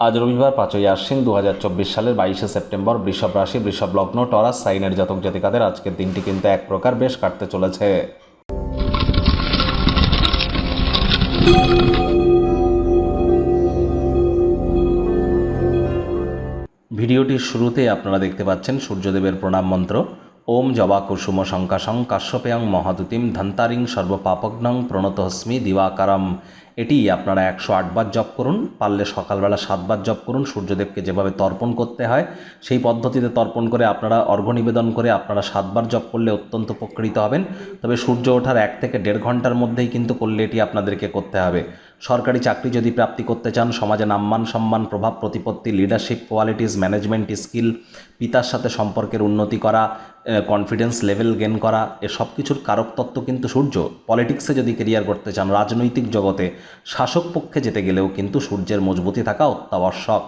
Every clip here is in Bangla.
আজ রবিবার পাঁচই আশ্বিন দু হাজার চব্বিশ সালের বাইশে সেপ্টেম্বর বৃষভ রাশি, বৃষভ লগ্ন, টরাস, সাইনের জাতক জাতিকাদের আজকের দিনটি কিন্তু এক প্রকার বেশ কাটতে চলেছে। ভিডিওটির শুরুতে আপনারা দেখতে পাচ্ছেন সূর্যদেবের প্রণাম মন্ত্র। ওম জবা কুসুম শঙ্কাশং কাশ্যপেয়ং মহাদুতিম ধন্তারিং সর্বপাপগ্নং প্রণতহস্মি দিবাকারম। এটি আপনারা একশো আটবার জপ করুন, পারলে সকালবেলা সাতবার জপ করুন, সূর্যদেবকে যেভাবে তর্পণ করতে হয়, সেই পদ্ধতিতে তর্পণ করে আপনারা অর্ঘ্য নিবেদন করে আপনারা সাতবার জপ করলে অত্যন্ত উপকৃত হবেন। তবে সূর্য ওঠার এক থেকে দেড় ঘণ্টার মধ্যেই কিন্তু করলে এটি আপনাদেরকে করতে হবে। সরকারি চাকরি যদি প্রাপ্তি করতে চান, সমাজে নাম্মান সম্মান, প্রভাব প্রতিপত্তি লিডারশিপ কোয়ালিটিস ম্যানেজমেন্ট স্কিল পিতার সাথে সম্পর্কের উন্নতি করা কনফিডেন্স লেভেল গেন করা এসব কিছুর কারক তত্ত্ব কিন্তু সূর্য। পলিটিক্সে যদি কেরিয়ার করতে চান, রাজনৈতিক জগতে শাসক পক্ষে যেতে গেলেও কিন্তু সূর্যের মজবুতি থাকা অত্যাবশ্যক।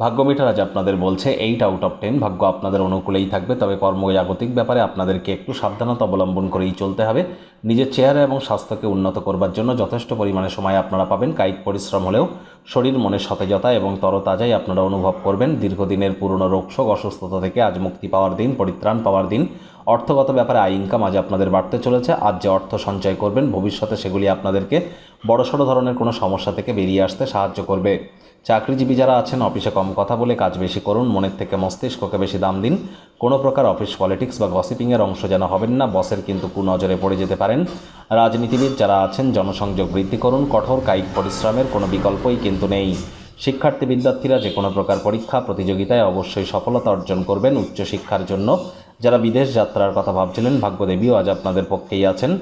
ভাগ্য আজ আপনাদের বলছে এইট আউট অফ টেন ভাগ্য আপনাদের অনুকূলেই থাকবে, তবে কর্মজাগতিক ব্যাপারে আপনাদেরকে একটু সাবধানতা অবলম্বন করেই চলতে হবে। নিজের চেহারা এবং স্বাস্থ্যকে উন্নত করবার জন্য যথেষ্ট পরিমাণে সময় আপনারা পাবেন। কায়িক পরিশ্রম হলেও শরীর মনে সতেজতা এবং তরতাজাই আপনারা অনুভব করবেন। দীর্ঘদিনের পুরনো রোগশোক অসুস্থতা থেকে আজ মুক্তি পাওয়ার দিন, পরিত্রাণ পাওয়ার দিন। অর্থগত ব্যাপারে আয় ইনকাম আজ আপনাদের বাড়তে চলেছে। আজ যে অর্থ সঞ্চয় করবেন, ভবিষ্যতে সেগুলি আপনাদেরকে বড়সড় ধরনের কোনো সমস্যা থেকে বেরিয়ে আসতে সাহায্য করবে। চাকরিজীবী যারা আছেন, অফিসে কম কথা বলে কাজ বেশি করুন, মনের থেকে মস্তিষ্ককে বেশি দাম দিন। কোনো প্রকার অফিস পলিটিক্স বা গসিপিংয়ের অংশ যেন হবেন না। বসের কিন্তু কুনজরে পড়ে যেতে পারেন রাজনীতিবিদ যারা আছেন, জনসংযোগ বৃদ্ধি করুন, কঠোর কায়িক পরিশ্রমের কোনো বিকল্পই কিন্তু নেই। শিক্ষার্থী বিদ্যার্থীরা যে কোনো প্রকার পরীক্ষা, প্রতিযোগিতায় অবশ্যই সফলতা অর্জন করবেন উচ্চশিক্ষার জন্য। যারা বিদেশ যাত্রার কথা ভাবছিলেন, ভাগ্যদেবীও আজ আপনাদের পক্ষেই আছেন।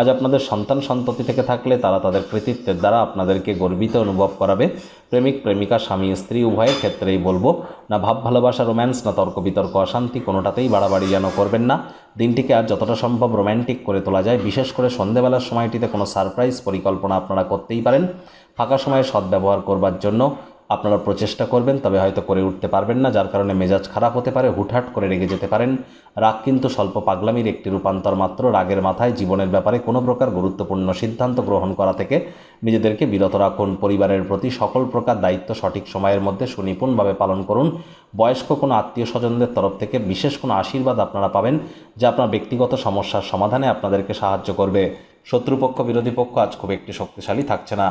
আজ আপনাদের সন্তান সন্ততি থেকে থাকলে তারা তাদের কৃতিত্বের দ্বারা আপনাদেরকে গর্বিত অনুভব করাবে। প্রেমিক, প্রেমিকা, স্বামী, স্ত্রী, উভয়ের ক্ষেত্রেই বলব, না ভাব, ভালোবাসা, রোম্যান্স, না তর্ক, বিতর্ক, অশান্তি কোনোটাতেই বাড়াবাড়ি যেন করবেন না। দিনটিকে আর যতটা সম্ভব রোম্যান্টিক করে তোলা যায়। বিশেষ করে সন্ধেবেলার সময়টিতে কোনো সারপ্রাইজ পরিকল্পনা আপনারা করতেই পারেন। ফাঁকা সময়ে সদ্ব্যবহার করবার জন্য আপনারা প্রচেষ্টা করবেন, তবে হয়তো করে উঠতে পারবেন না, যার কারণে মেজাজ খারাপ হতে পারে, হুটহাট করে রেগে যেতে পারেন। রাগ কিন্তু স্বল্প পাগলামির একটি রূপান্তর মাত্র, রাগের মাথায় জীবনের ব্যাপারে কোনো প্রকার গুরুত্বপূর্ণ সিদ্ধান্ত গ্রহণ করা থেকে নিজেদেরকে বিরত রাখুন। পরিবারের প্রতি সকল প্রকার দায়িত্ব সঠিক সময়ের মধ্যে সুনিপুণভাবে পালন করুন। বয়স্ক কোনো আত্মীয় স্বজনদের তরফ থেকে বিশেষ কোনো আশীর্বাদ আপনারা পাবেন, যা আপনার ব্যক্তিগত সমস্যার সমাধানে আপনাদেরকে সাহায্য করবে। শত্রুপক্ষ, বিরোধী পক্ষ আজ খুব একটি শক্তিশালী থাকছে না।